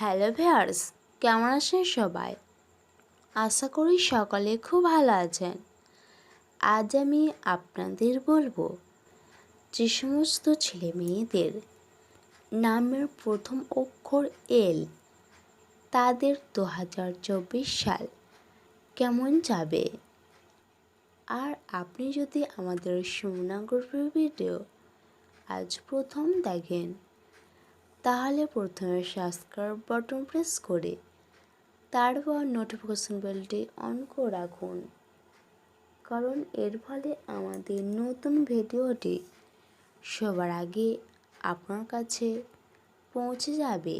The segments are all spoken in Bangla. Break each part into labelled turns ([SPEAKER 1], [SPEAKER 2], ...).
[SPEAKER 1] হ্যালো ভিয়ার্স কেমন আছেন সবাই? আশা করি সকলে খুব ভালো আছেন। আজ আমি আপনাদের বলব যে সমস্ত ছেলে মেয়েদের নামের প্রথম অক্ষর এল, তাদের দু হাজার চব্বিশ সাল কেমন যাবে? আর আপনি যদি আমাদের সুমনা গ্রুপের ভিডিও আজ প্রথম দেখেন তাহলে প্রথমে সাবস্ক্রাইব বাটন প্রেস করে তারপর নোটিফিকেশন বেলটি অন করে রাখুন। কারণ এর ফলে আমাদের নতুন ভিডিওটি সবার আগে আপনার কাছে পৌঁছে যাবে।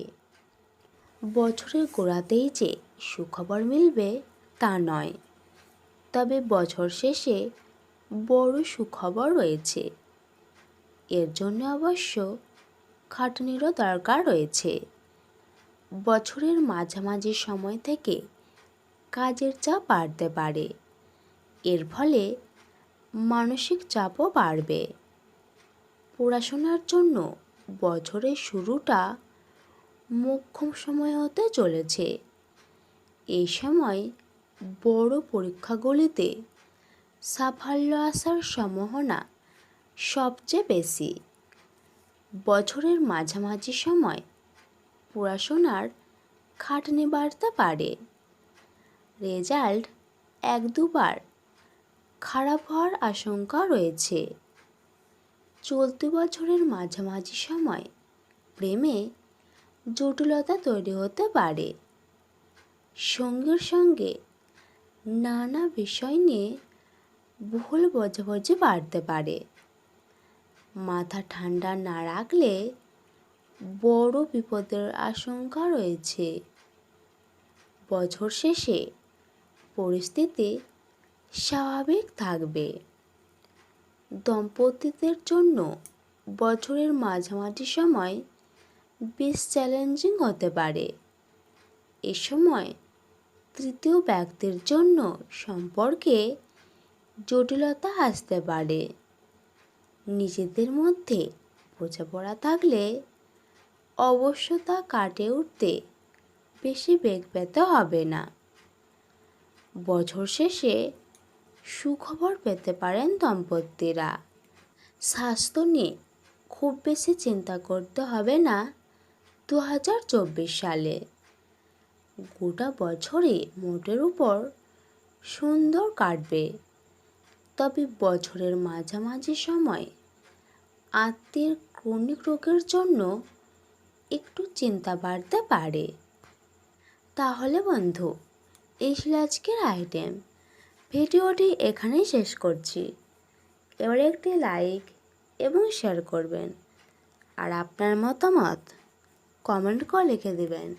[SPEAKER 1] বছরের গোড়াতেই যে সুখবর মিলবে তা নয়, তবে বছর শেষে বড় সুখবর রয়েছে। এর জন্য অবশ্য খাটনিরও দরকার রয়েছে। বছরের মাঝামাঝি সময় থেকে কাজের চাপ বাড়তে পারে। এর ফলে মানসিক চাপও বাড়বে। পড়াশোনার জন্য বছরের শুরুটা মোক্ষম সময় হতে চলেছে। এই সময় বড় পরীক্ষাগুলিতে সাফল্য আসার সম্ভাবনা সবচেয়ে বেশি। বছরের মাঝামাঝি সময় পড়াশোনার খাটনি বাড়তে পারে। রেজাল্ট এক দুবার খারাপ হওয়ার আশঙ্কা রয়েছে। চলতি বছরের মাঝামাঝি সময় প্রেমে জটিলতা তৈরি হতে পারে। সঙ্গের সঙ্গে নানা বিষয় নিয়ে ভুল বোঝাবুঝি বাড়তে পারে। মাথা ঠান্ডা না রাখলে বড় বিপদের আশঙ্কা রয়েছে। বছর শেষে পরিস্থিতি স্বাভাবিক থাকবে। দম্পতিদের জন্য বছরের মাঝামাঝি সময় বেশ চ্যালেঞ্জিং হতে পারে। এ সময় তৃতীয় ব্যক্তির জন্য সম্পর্কে জটিলতা আসতে পারে। নিজেদের মধ্যে বোঝাপড়া থাকলে অবশ্য তা কাটে উঠতে বেশি বেগ পেতে হবে না। বছর শেষে সুখবর পেতে পারেন দম্পতিরা। স্বাস্থ্য নিয়ে খুব বেশি চিন্তা করতে হবে না দু হাজার চব্বিশ সালে। গোটা বছরে মোটের উপর সুন্দর কাটবে। তবে বছরের মাঝামাঝি সময় আত্মীয়ের ক্রনিক রোগের জন্য একটু চিন্তা বাড়তে পারে। তাহলে বন্ধু, এই ছিল আজকের আইটেম ভিডিওটি এখানেই শেষ করছি। এবার একটি লাইক এবং শেয়ার করবেন। আর আপনার মতামত কমেন্ট করে লিখে দেবেন।